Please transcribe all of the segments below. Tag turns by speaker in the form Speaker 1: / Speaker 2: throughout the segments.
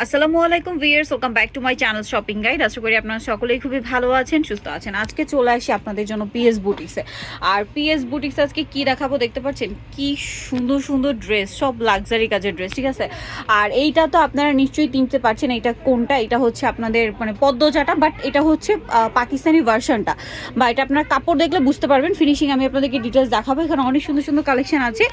Speaker 1: আসসালামু আলাইকুম viewers welcome back to my channel shopping guide আশা করি আপনারা সকলেই খুবই ভালো আছেন, সুস্থ আছেন। আজকে চলে আসি আপনাদের জন্য পিএস বুটিক্সে আর পিএস বুটিক্স আজকে কি দেখাবো দেখতে পাচ্ছেন? কি সুন্দর সুন্দর ড্রেস সব লাক্সারি কাজের ড্রেস ঠিক আছে? আর এইটা তো আপনারা নিশ্চয়ই চিনতে পারছেন এটা কোনটা? এটা হচ্ছে আপনাদের মানে পদ্মজাটা বাট এটা হচ্ছে পাকিস্তানি ভার্সনটা বা এটা আপনার কাপড় দেখলে বুঝতে পারবেন। ফিনিশিং আমি আপনাদেরকে ডিটেলস দেখাবো। এখানে অনেক সুন্দর সুন্দর কালেকশন আছে।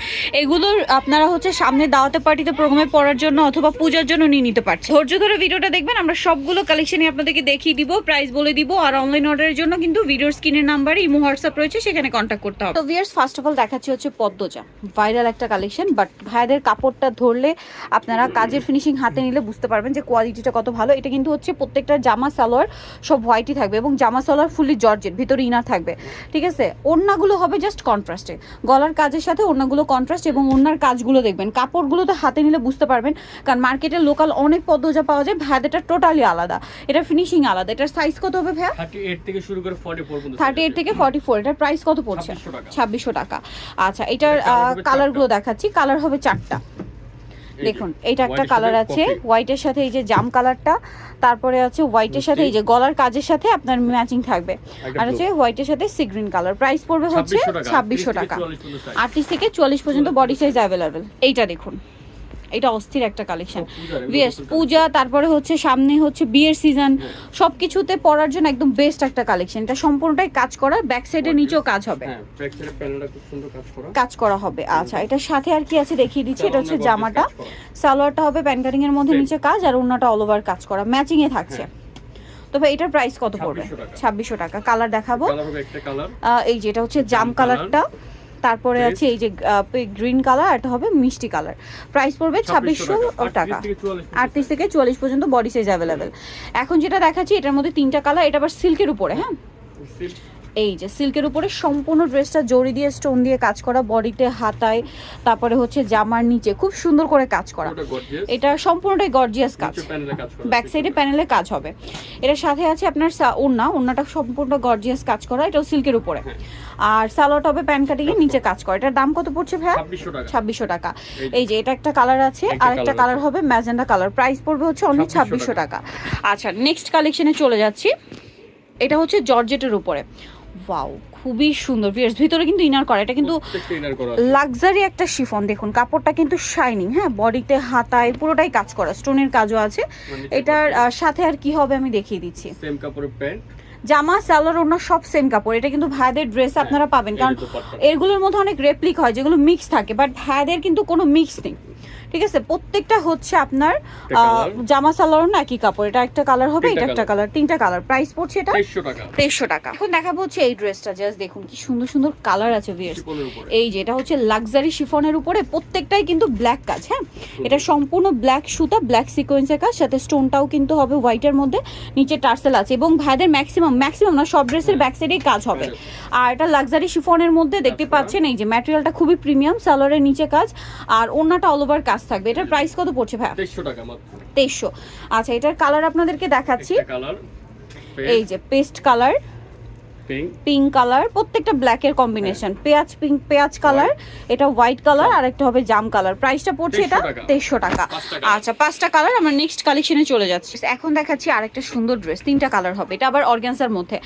Speaker 1: এগুলোর আপনারা হচ্ছে সামনে দাওয়াতে পার্টিতে প্রোগ্রামে পড়ার জন্য অথবা পূজার জন্য নিয়ে নিতে পারছেন। ধৈর্য ধরে ভিডিওটা দেখবেন, আমরা সবগুলো কালেকশনই আপনাদেরকে দেখিয়ে দিব প্রাইস বলে দিব, আর অনলাইন অর্ডারের জন্য কিন্তু ভিডিওর স্ক্রিনের নাম্বারে ইমো হোয়াটসঅ্যাপ রয়েছে, সেখানে কন্ট্যাক্ট করতে হবে। তো ভিয়ার্স ফার্স্ট অফ অল দেখাচ্ছি হচ্ছে পদ্মজা। ভাইরাল একটা কালেকশন বাট ভাইয়াদের কাপড়টা ধরলে আপনারা কাজের ফিনিশিং হাতে নিলে বুঝতে পারবেন যে কোয়ালিটিটা কত ভালো। এটা কিন্তু হচ্ছে প্রত্যেকটা জামা সালোয়ার, সব হোয়াইটই থাকবে এবং জামা সালোয়ার ফুললি জর্জেট ভিতরে ইনার থাকবে। ঠিক আছে? ওড়নাগুলো হবে জাস্ট কন্ট্রাস্টে গলার কাজের সাথে ওড়নাগুলো কন্ট্রাস্ট এবং ওড়নার কাজগুলো দেখবেন। কাপড়গুলো তো হাতে নিলে বুঝতে পারবেন, কারণ মার্কেটে লোকাল অনেক পদ্মজা পাওয়া যায়। ভাইয়াদেরটা টোটালি আলাদা। এটা ফিনিশিং আলাদা। এটার সাইজ কত হবে
Speaker 2: এইট থেকে শুরু করে ফর্টি ফোর পর্যন্ত
Speaker 1: থার্টি এইট থেকে ফর্টি ফোর এটার প্রাইস কত পড়ছে?
Speaker 2: 2600 টাকা।
Speaker 1: ছাব্বিশশো টাকা। আচ্ছা এটার
Speaker 2: এটা
Speaker 1: কালারগুলো দেখাচ্ছি। কালার হবে চারটা। দেখুন এটা একটা কালার আছে। হোয়াইটের সাথে এই যে জাম কালারটা তারপরে আছে হোয়াইটের সাথে এই যে গলার কাজের সাথে আপনার ম্যাচিং থাকবে। আর হচ্ছে হোয়াইটের সাথে সি গ্রিন কালার প্রাইস পড়বে হচ্ছে
Speaker 2: 2600 টাকা,
Speaker 1: ছাব্বিশশো
Speaker 2: 30 থেকে
Speaker 1: টাকা।
Speaker 2: 44 পর্যন্ত
Speaker 1: আটত্রিশ থেকে চুয়াল্লিশ পর্যন্ত বডি সাইজ অ্যাভেলেবেল এইটা দেখুন। এটা অস্থির একটা কালেকশন
Speaker 2: নতুন
Speaker 1: পূজা তারপরে হচ্ছে সামনে হচ্ছে বিয়ের সিজন সব কিছুতে পরার জন্য একদম বেস্ট একটা কালেকশন এটা সম্পূর্ণটাই কাজ করা ব্যাক সাইডের নিচেও কাজ হবে।
Speaker 2: হ্যাঁ সাইডে কাজ করা।
Speaker 1: হবে আচ্ছা এটার সাথে আর কি আছে দেখিয়ে দিচ্ছি? এটা হচ্ছে জামাটা। সালোয়ারটা হবে প্যান কাটিং এর মধ্যে নিচে কাজ আর অন্যটা অল ওভার কাজ করা। ম্যাচিং এ থাকছে তবে এটার প্রাইস কত পড়বে?
Speaker 2: 2600 টাকা।
Speaker 1: ছাব্বিশশো টাকা। কালার দেখাবো। এই যেটা হচ্ছে জাম কালারটা তারপরে আছে এই যে গ্রিন কালার এটা হবে মিষ্টি কালার প্রাইস পড়বে ছাব্বিশশো টাকা। আটত্রিশ থেকে চুয়াল্লিশ পর্যন্ত বডি সাইজ অ্যাভেলেবেল এখন যেটা দেখাচ্ছি এটার মধ্যে তিনটা কালার এটা আবার সিল্কের উপরে হ্যাঁ? এই যে সিল্কের উপরে সম্পূর্ণ ড্রেসটা জড়ি দিয়ে স্টোন দিয়ে কাজ করা বডিতে হাতায় তারপরে হচ্ছে জামার নিচে খুব সুন্দর করে কাজ করা। এটা সম্পূর্ণটাই গর্জিয়াস কাজ। ব্যাক সাইডে প্যানেলে কাজ হবে। এটার সাথে আছে আপনার ওড়না। ওড়নাটা সম্পূর্ণ গর্জিয়াস কাজ করা এটাও সিল্কের উপরে।
Speaker 2: হ্যাঁ।
Speaker 1: আর সালোয়ারটা হবে প্যান কাটিংয়ে নিচে কাজ করা। এটার দাম কত পড়ছে ভাইয়া?
Speaker 2: 2600 টাকা।
Speaker 1: ছাব্বিশশো টাকা।
Speaker 2: এই যে।
Speaker 1: এটা একটা কালার আছে আর একটা কালার হবে ম্যাজেন্ডা কালার প্রাইস পড়বে হচ্ছে অনলি ছাব্বিশশো টাকা। আচ্ছা নেক্সট কালেকশনে চলে যাচ্ছি। এটা হচ্ছে জর্জেটের উপরে। ওয়াও খুবই সুন্দর ভিয়ার্স ভিতরে কিন্তু ইনার করা এটা কিন্তু। লাক্সারি একটা শিফন দেখুন কাপড়টা কিন্তু শাইনিং হ্যাঁ? বডিতে হাতায় পুরোটাই কাজ করা স্টোনের কাজও আছে।
Speaker 2: মানে
Speaker 1: এটার সাথে আর কি হবে আমি দেখিয়ে দিচ্ছি।
Speaker 2: সেম কাপড়ের প্যান্ট
Speaker 1: জামা সালোয়ার ওনা সব সেম কাপড় এটা কিন্তু ভাইদের ড্রেস
Speaker 2: হ্যাঁ,
Speaker 1: আপনারা পাবেন কারণ এগুলোর মধ্যে অনেক রেপ্লিক হয় যেগুলো মিক্স থাকে বাট ভাইদের কিন্তু কোনো মিক্স নেই। ঠিক আছে? প্রত্যেকটা হচ্ছে আপনার আহ, জামা সালোয়ার না একই কাপড় এটা একটা কালার হবে এটা একটা কালার তিনটা কালার প্রাইস পড়ছে এটা?
Speaker 2: 2300 টাকা।
Speaker 1: তেইশশো টাকা। এখন দেখাবো হচ্ছে এই ড্রেসটা জাস্ট দেখুন কি সুন্দর সুন্দর কালার আছে ভিয়ার্স এই যে এটা হচ্ছে লাক্সারি শিফনের উপরে প্রত্যেকটাই কিন্তু ব্ল্যাক কাজ হ্যাঁ? এটা সম্পূর্ণ ব্ল্যাক সুতা ব্ল্যাক সিকোয়েন্সের কাজ সাথে স্টোনটাও কিন্তু হবে হোয়াইটের মধ্যে নিচে টার্সেল আছে। এবং ভাইদের ম্যাক্সিমাম ম্যাক্সিমাম না সব ড্রেসের ব্যাক সাইডেই কাজ হবে। আর এটা লাক্সারি শিফনের মধ্যে দেখতে পাচ্ছেন এই যে ম্যাটেরিয়ালটা খুবই প্রিমিয়াম সালোয়ারের নিচে কাজ। আর ওড়নাটা অল ওভার কাজ থাকবে। এটার প্রাইস কত পড়ছে ভাই
Speaker 2: 2300 টাকা মাত্র।
Speaker 1: আচ্ছা এটার কালার আপনাদেরকে দেখাচ্ছি।
Speaker 2: কালার
Speaker 1: এই যে পেস্ট কালার
Speaker 2: পিঙ্ক
Speaker 1: কালার প্রত্যেকটা ব্ল্যাকের কম্বিনেশন পেঁয়াজ পিঙ্ক পেঁয়াজ কালার এটা হোয়াইট কালার আর একটা হবে জাম কালার প্রাইসটা পড়ছে এটা তেইশশো টাকা। আচ্ছা পাঁচটা কালার আমরা নেক্সট কালেকশনে চলে যাচ্ছি। এখন দেখাচ্ছি আরেকটা সুন্দর ড্রেস তিনটা কালার হবে। এটা আবার অর্গানসার মধ্যে।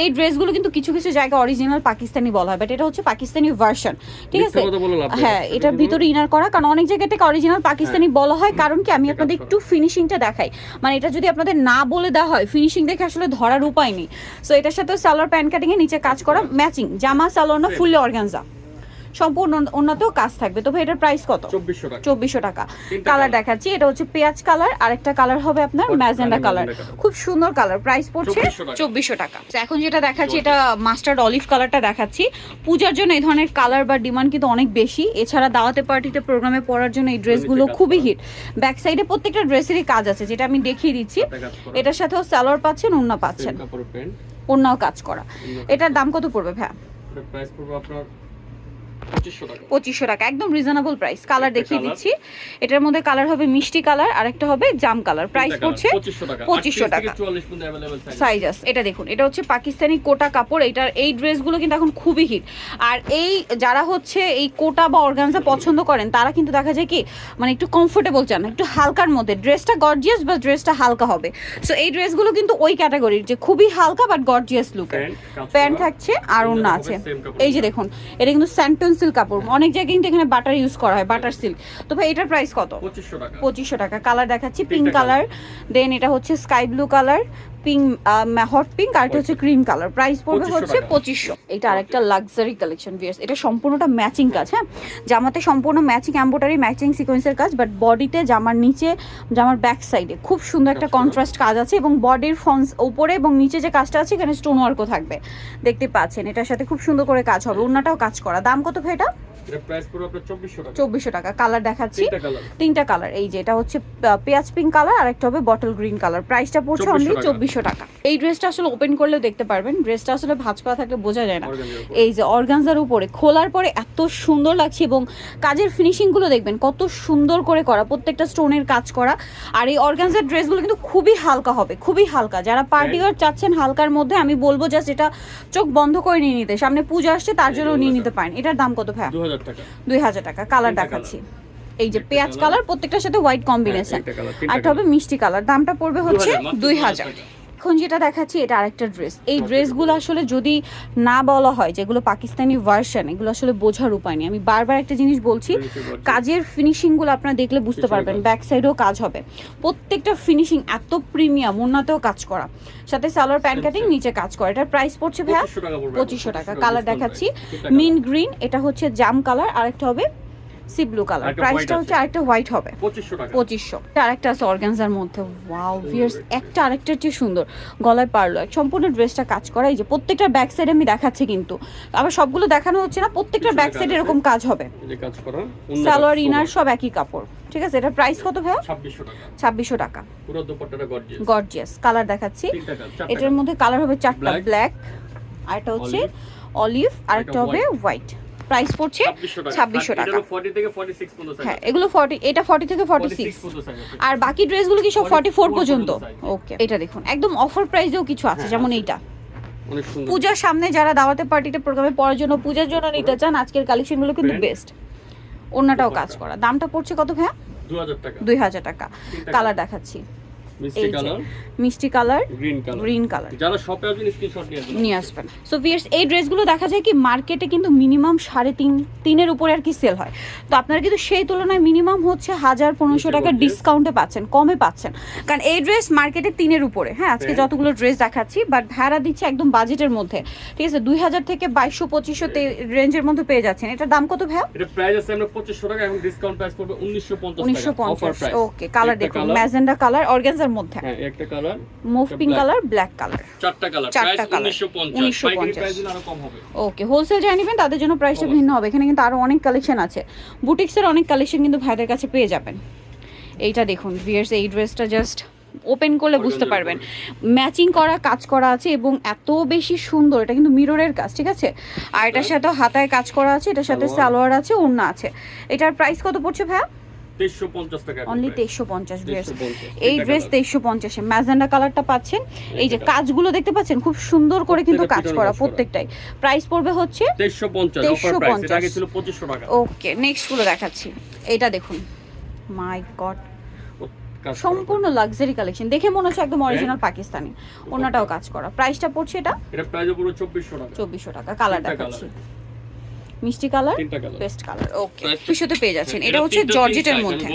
Speaker 1: এই ড্রেসগুলো কিন্তু কিছু কিছু জায়গায় অরিজিনাল পাকিস্তানি বলা হয় বাট এটা হচ্ছে পাকিস্তানি ভার্সন ঠিক আছে। হ্যাঁ এটার ভিতরে ইনার করা কারণ অনেক জায়গায় থেকে অরিজিনাল পাকিস্তানি বলা হয়। কারণ কি আমি আপনাদের একটু ফিনিশিংটা দেখাই। মানে এটা যদি আপনাদের না বলে দেওয়া হয় ফিনিশিং দেখে আসলে ধরার উপায় নেই। সো এটার সাথে সালোয়ার প্যান্ট কাটিং এর নিচে কাজ করা ম্যাচিং জামা সালোয়ার না ফুললি অর্গানজা। সম্পূর্ণ অন্যতেও কাজ থাকবে। তবে এটার প্রাইস কত?
Speaker 2: 2400 টাকা।
Speaker 1: চব্বিশশো টাকা। কালার দেখাচ্ছি এটা হচ্ছে পেঁয়াজ কালার আর একটা কালার হবে আপনার ম্যাজেন্ডা কালার খুব সুন্দর কালার প্রাইস পড়ছে
Speaker 2: 2400 টাকা।
Speaker 1: চব্বিশশো টাকা। তো এখন যেটা দেখাচ্ছি এটা মাস্টার্ড অলিভ কালারটা দেখাচ্ছি। পূজার জন্য এই ধরনের কালার বা ডিমান্ড কিন্তু অনেক বেশি। এছাড়া দাওয়াতে পার্টিতে প্রোগ্রামে পরার জন্য এই ড্রেসগুলো খুবই হিট ব্যাক সাইডে প্রত্যেকটা ড্রেসেরই কাজ আছে যেটা আমি দেখিয়ে দিচ্ছি। এটার সাথেও সালোয়ার পাচ্ছেন ওন্না পাচ্ছেন। ওন্নাও কাজ করা। এটার দাম কত পড়বে ভাই
Speaker 2: প্রাইস পড়বে আপনার পঁচিশশো টাকা।
Speaker 1: একদম রিজনেবল প্রাইস কালার দেখিয়ে দিচ্ছি। এটার মধ্যে কালার হবে মিষ্টি কালার আর একটা হবে জাম কালার প্রাইস পড়ছে
Speaker 2: পঁচিশশো টাকা।
Speaker 1: 2500 টাকা।
Speaker 2: চুয়াল্লিশ পর্যন্ত অ্যাভেলেবেল
Speaker 1: সাইজ আছে। এটা দেখুন এটা হচ্ছে পাকিস্তানি কোটা কাপড়। এটার এই ড্রেসগুলো কিন্তু এখন খুবই হিট আর এই যারা হচ্ছে এই কোটা বা অর্গানজা পছন্দ করেন তারা কিন্তু দেখা যায় কি মানে একটু কমফোর্টেবল চান একটু হালকার মধ্যে। ড্রেসটা গর্জিয়াস বা ড্রেসটা হালকা হবে। সো এই ড্রেসগুলো কিন্তু ওই ক্যাটাগরির যে খুবই হালকা বাট গর্জিয়াস লুকের প্যান্ট থাকছে আর অন্য আছে। এই যে দেখুন এটা কিন্তু স্যান্টন সিল্ক কাপড়। অনেক জায়গায় কিন্তু এখানে বাটার ইউজ করা হয় বাটার সিল্ক তো ভাই এটার প্রাইস কত?
Speaker 2: পঁচিশশো টাকা।
Speaker 1: পঁচিশশো টাকা। কালার দেখাচ্ছি পিঙ্ক কালার দেন এটা হচ্ছে sky blue colour pink hot pink আর এটা হচ্ছে ক্রিম কালার প্রাইস পড়বে হচ্ছে পঁচিশশো। এটা আরেকটা লাক্সারি কালেকশন ভিয়ার্স এটা সম্পূর্ণটা ম্যাচিং কাজ হ্যাঁ? জামাতে সম্পূর্ণ ম্যাচিং এম্বোটারি ম্যাচিং সিকোয়েন্সের কাজ বাট বডিতে জামার নিচে জামার ব্যাক সাইডে খুব সুন্দর একটা কন্ট্রাস্ট কাজ আছে এবং বডির ফন্স উপরে এবং নিচে যে কাজটা আছে এখানে স্টোন ওয়ার্কও থাকবে। দেখতে পাচ্ছেন এটার সাথে খুব সুন্দর করে কাজ হবে। অন্যটাও কাজ করা। দাম কত ভাই এটা?
Speaker 2: আপনার চব্বিশশো টাকা।
Speaker 1: কালার দেখাচ্ছি।
Speaker 2: তিনটা কালার
Speaker 1: এই যে এটা হচ্ছে পেঁয়াজ পিঙ্ক কালার আর একটা হবে বটল গ্রিন কালার প্রাইসটা পড়ছে
Speaker 2: 2400
Speaker 1: অনলি
Speaker 2: টাকা।
Speaker 1: চব্বিশশো টাকা। এই ড্রেসটা আসলে ওপেন করলেও দেখতে পারবেন। ড্রেসটা আসলে ভাজ করা থাকলে বোঝা যায় না। এই যে অর্গানজার উপরে। খোলার পরে এত সুন্দর লাগছে এবং কাজের ফিনিশিংগুলো দেখবেন কত সুন্দর করে করা প্রত্যেকটা স্টোনের কাজ করা। আর এই অর্গানজার ড্রেসগুলো কিন্তু খুবই হালকা হবে খুবই হালকা। যারা পার্টি ওয়ার চাচ্ছেন হালকার মধ্যে আমি বলব জাস্ট এটা চোখ বন্ধ করে নিয়ে নিতে। সামনে পুজো আসছে তার জন্য নিয়ে নিতে পারেন। এটার দাম কত ভাই দুই হাজার টাকা। কালার দেখাচ্ছি। এই যে পেঁয়াজ কালার প্রত্যেকটার সাথে হোয়াইট কম্বিনেশন আরটা হবে মিষ্টি কালার দামটা পড়বে হচ্ছে দুই হাজার। এখন যেটা দেখাচ্ছি এটা আরেকটা ড্রেস এই. ড্রেসগুলো আসলে যদি না বলা হয় যেগুলো পাকিস্তানি ভার্সন এগুলো আসলে বোঝার উপায় নেই। আমি বারবার একটা জিনিস বলছি. কাজের ফিনিশিংগুলো আপনারা দেখলে বুঝতে পারবেন ব্যাক সাইডেও কাজ হবে। প্রত্যেকটা ফিনিশিং এত প্রিমিয়াম ওনাতেও কাজ করা। সাথে সালোয়ার প্যান্ট কাটিং নিচে কাজ করা। এটার প্রাইস পড়ছে ভাইয়া
Speaker 2: 2500 টাকা পড়বে
Speaker 1: পঁচিশশো টাকা। কালার দেখাচ্ছি। মিন গ্রিন এটা হচ্ছে জাম কালার আরেকটা হবে সি ব্লু কালার। প্রাইসটা হচ্ছে আরেকটা হোয়াইট হবে।
Speaker 2: পঁচিশশো
Speaker 1: আরেকটা আছে অর্গানজার মধ্যে। ওয়াও ভিয়ার্স একটা আরেকটার চেয়ে সুন্দর। গলায় পারল। সম্পূর্ণ ড্রেসটা কাজ করা। এই যে প্রত্যেকটা ব্যাক সাইডে আমি দেখাচ্ছি কিন্তু। আবার সবগুলো দেখানো হচ্ছে না প্রত্যেকটা ব্যাক সাইডে এরকম কাজ হবে। সালোয়ার ইনার সব একই কাপড়। ঠিক আছে? এটা প্রাইস কত ভাইয়া?
Speaker 2: ছাব্বিশশো টাকা। পুরো দুপাট্টাটা গর্জিয়াস
Speaker 1: কালার দেখাচ্ছি। এটার মধ্যে কালার হবে চারটা ব্ল্যাক আরেকটা হচ্ছে অলিভ আরেকটা হবে হোয়াইট প্রাইস পড়ছে
Speaker 2: ছাব্বিশশো টাকা।
Speaker 1: ছাব্বিশশো
Speaker 2: আর এটা
Speaker 1: টাকা।
Speaker 2: হলো 40 থেকে 46 পর্যন্ত size
Speaker 1: হ্যাঁ এগুলো ফর্টি এটা ফর্টি থেকে ফর্টি সিক্স। আর বাকি ড্রেসগুলো কি সব ফর্টি ফোর পর্যন্ত
Speaker 2: পর্যন্ত?
Speaker 1: ওকে এটা দেখুন। একদম অফার প্রাইসেও কিছু আছে
Speaker 2: হ্যাঁ,
Speaker 1: যেমন এইটা। পূজার সামনে যারা দাওয়াতে পার্টিতে প্রোগ্রামে পড়ার জন্য পূজার জন্য নিতে চান আজকের কালেকশনগুলো কিন্তু বেস্ট অন্যটাও কাজ করা। দামটা পড়ছে কত ভাইয়া? দুই হাজার টাকা। কালার দেখাচ্ছি।
Speaker 2: মিষ্টি কালার?
Speaker 1: মিষ্টি colour
Speaker 2: green colour.
Speaker 1: Green colour.
Speaker 2: যারা শপে আসবেন স্ক্রিনশট নিয়ে আসবেন।
Speaker 1: নিয়ে আসবেন। সো ভিয়ার্স এই ড্রেসগুলো দেখা যায় কি মার্কেটে কিন্তু মিনিমাম সাড়ে তিন তিনের উপরে আর কি সেল হয়। তো আপনারা কিন্তু সেই তুলনায় মিনিমাম হচ্ছে হাজার পনেরোশো টাকা। ডিসকাউন্টে পাচ্ছেন কমে পাচ্ছেন। কারণ এই ড্রেস মার্কেটে তিনের উপরে। হ্যাঁ আজকে
Speaker 2: হ্যাঁ।
Speaker 1: যতগুলো ড্রেস দেখাচ্ছি বাট ভাড়া দিচ্ছে একদম বাজেটের মধ্যে। ঠিক আছে দুই হাজার থেকে বাইশশো পঁচিশশো রেঞ্জের মধ্যে পেয়ে যাচ্ছেন। এটার দাম কত ভাইয়া?
Speaker 2: এটা প্রাইস আছে আমরা 2500 টাকা এখন ডিসকাউন্ট প্রাইস পড়বে
Speaker 1: উনিশশো পঞ্চাশ ওকে কালার দেখুন। ম্যাজেন্ডা কালার অর্গেন্সার মধ্যে।
Speaker 2: হ্যাঁ একটা colour
Speaker 1: mauve pink colour black colour
Speaker 2: চারটা কালার
Speaker 1: চারটা colour।
Speaker 2: 1950
Speaker 1: 1950
Speaker 2: পাইকারি প্রাইস আরও কম হবে।
Speaker 1: ওকে হোলসেল যারা নেবেন তাদের জন্য প্রাইসটা ভিন্ন হবে। এখানে কিন্তু আরও অনেক কালেকশন আছে। বুটিক্সের অনেক কালেকশন কিন্তু ভাইদের কাছে পেয়ে যাবেন। এইটা দেখুন ভিয়ার্স এই ড্রেসটা জাস্ট ওপেন করলে বুঝতে পারবেন। ম্যাচিং করা কাজ করা আছে এবং এত বেশি সুন্দর এটা কিন্তু মিররের কাজ ঠিক আছে? আর এটার সাথে হাতায় কাজ করা আছে এটার সাথে
Speaker 2: সালোয়ার।
Speaker 1: আছে ওড়না আছে। এটার প্রাইস কত পড়ছে ভাইয়া?
Speaker 2: 2350 টাকা
Speaker 1: অনলি তেইশশো পঞ্চাশ ড্রেস এই ড্রেস। তেইশশো পঞ্চাশে ম্যাজেন্ডা কালারটা পাচ্ছেন। এই যে কাজগুলো দেখতে পাচ্ছেন খুব সুন্দর করে কিন্তু কাজ করা প্রত্যেকটাই। প্রাইস পড়বে হচ্ছে
Speaker 2: 2350 অফার প্রাইস এটা
Speaker 1: 2350
Speaker 2: আগে ছিল 2500 টাকা।
Speaker 1: ওকে নেক্সটগুলো দেখাচ্ছি। এটা দেখুন। মাই গড সম্পূর্ণ লাক্সারি কালেকশন দেখে মনে হচ্ছে একদম অরিজিনাল পাকিস্তানি। অন্যটাও কাজ করা। প্রাইসটা পড়ছে এটা?
Speaker 2: এটা প্রাইস পুরো 2400 টাকা।
Speaker 1: চব্বিশশো টাকা। কালার দেখাচ্ছি। মিষ্টি কালার বেস্ট কালার। ওকে দুশোতে পেয়ে যাচ্ছেন।
Speaker 2: হ্যাঁ,
Speaker 1: এটা হচ্ছে জর্জেটের মধ্যে।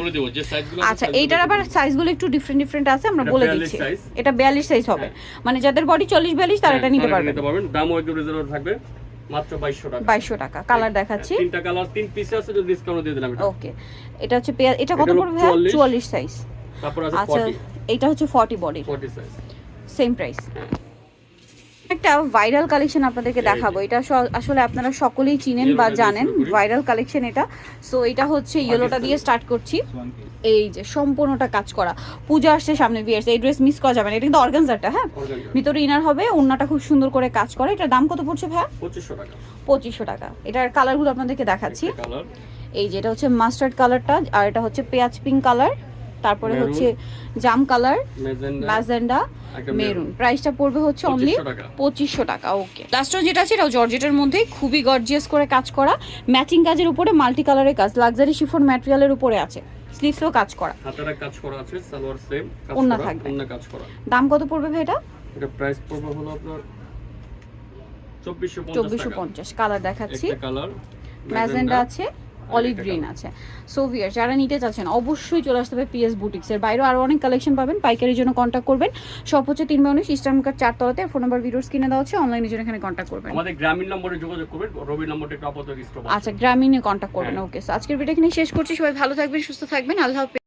Speaker 1: আচ্ছা এইটার আবার সাইজগুলো একটু ডিফারেন্ট ডিফারেন্ট আছে আমরা বলে দিচ্ছি। এটা বিয়াল্লিশ সাইজ হবে। মানে যাদের বডি চল্লিশ বিয়াল্লিশ তারা এটা নিতে পারবেন।
Speaker 2: দামও একটু রিজনেবল থাকবে। মাত্র 2200 টাকা।
Speaker 1: কালার দেখাচ্ছি।
Speaker 2: তিনটা কালার তিন পিস আছে যদি ডিসকাউন্ট দিয়ে দিলাম এটা।
Speaker 1: ওকে এটা হচ্ছে এটা কত পড়বে
Speaker 2: 44
Speaker 1: চুয়াল্লিশ। সাইজ
Speaker 2: তারপর আছে
Speaker 1: আচ্ছা
Speaker 2: 40
Speaker 1: এটা হচ্ছে forty body
Speaker 2: 40 size
Speaker 1: same price একটা ভাইরাল কালেকশন আপনাদেরকে দেখাবো। এটা আসলে আপনারা সকলেই চিনেন বা জানেন ভাইরাল কালেকশন এটা। সো এটা হচ্ছে ইয়েলোটা দিয়ে স্টার্ট করছি। এই যে সম্পূর্ণটা কাজ করা। পূজা আসছে সামনে বিয়ার্স এই ড্রেস মিস করা যাবে না। এটা কিন্তু অর্গানজারটা হ্যাঁ। ভিতরে ইনার হবে ওন্নাটা খুব সুন্দর করে কাজ করে। এটার দাম কত পড়ছে ভাইয়া?
Speaker 2: পঁচিশশো টাকা।
Speaker 1: পঁচিশশো টাকা। এটার কালারগুলো আপনাদেরকে দেখাচ্ছি। এই যে এটা হচ্ছে মাস্টার্ড কালারটা আর এটা হচ্ছে পেঁয়াজ পিঙ্ক কালার তারপরে হচ্ছে জাম কালার ম্যাজেন্ডা মেরুন। প্রাইসটা পড়বে হচ্ছে অনলি পঁচিশশো টাকা। ওকে লাস্ট যেটা আছে এটাও জর্জেটের মধ্যে খুবই গর্জিয়াস করে কাজ করা। ম্যাচিং কাজের উপরে মাল্টি কালারের কাজ লাক্সারি শিফন ম্যাটেরিয়ালের উপরে আছে। স্লিভসও কাজ করা।
Speaker 2: হাতের কাজ করা আছে সালোয়ার সেম কাজ করা
Speaker 1: থাকবে।
Speaker 2: কাজ করা।
Speaker 1: দাম কত পড়বে ভাই এটা?
Speaker 2: এটা প্রাইস পড়বে হলো আপনার চব্বিশশো
Speaker 1: চব্বিশশো
Speaker 2: টাকা।
Speaker 1: পঞ্চাশ কালার দেখাচ্ছি।
Speaker 2: Colour
Speaker 1: magenta. আছে। অলিভ গ্রিন
Speaker 2: আছে।
Speaker 1: আছে সোভিয়ার যারা নিতে চাচ্ছেন অবশ্যই চলে আসতে হবে পিএস বুটিক্স এর। বাইরেও আরও অনেক কালেকশন পাবেন। পাইকারির জন্য কন্ট্যাক্ট করবেন। সব হচ্ছে তিন মানুষ ইস্টার্ন কার্ড চারতলাতে। ফোন নাম্বার ভিডিওস কিনে দেওয়া হচ্ছে। অনলাইনে জন্য এখানে কন্ট্যাক্ট করবেন।
Speaker 2: আমাদের গ্রামীণ নম্বরে যোগাযোগ করবেন। রবি নম্বরটা একটু আপাতত
Speaker 1: আচ্ছা গ্রামীণে কন্ট্যাক্ট করবেন।
Speaker 2: হ্যাঁ।
Speaker 1: ওকে সো আজকের ভিডিও এখানে শেষ করছি। সবাই ভালো থাকবেন সুস্থ থাকবেন। আল্লাহ হাফেজ।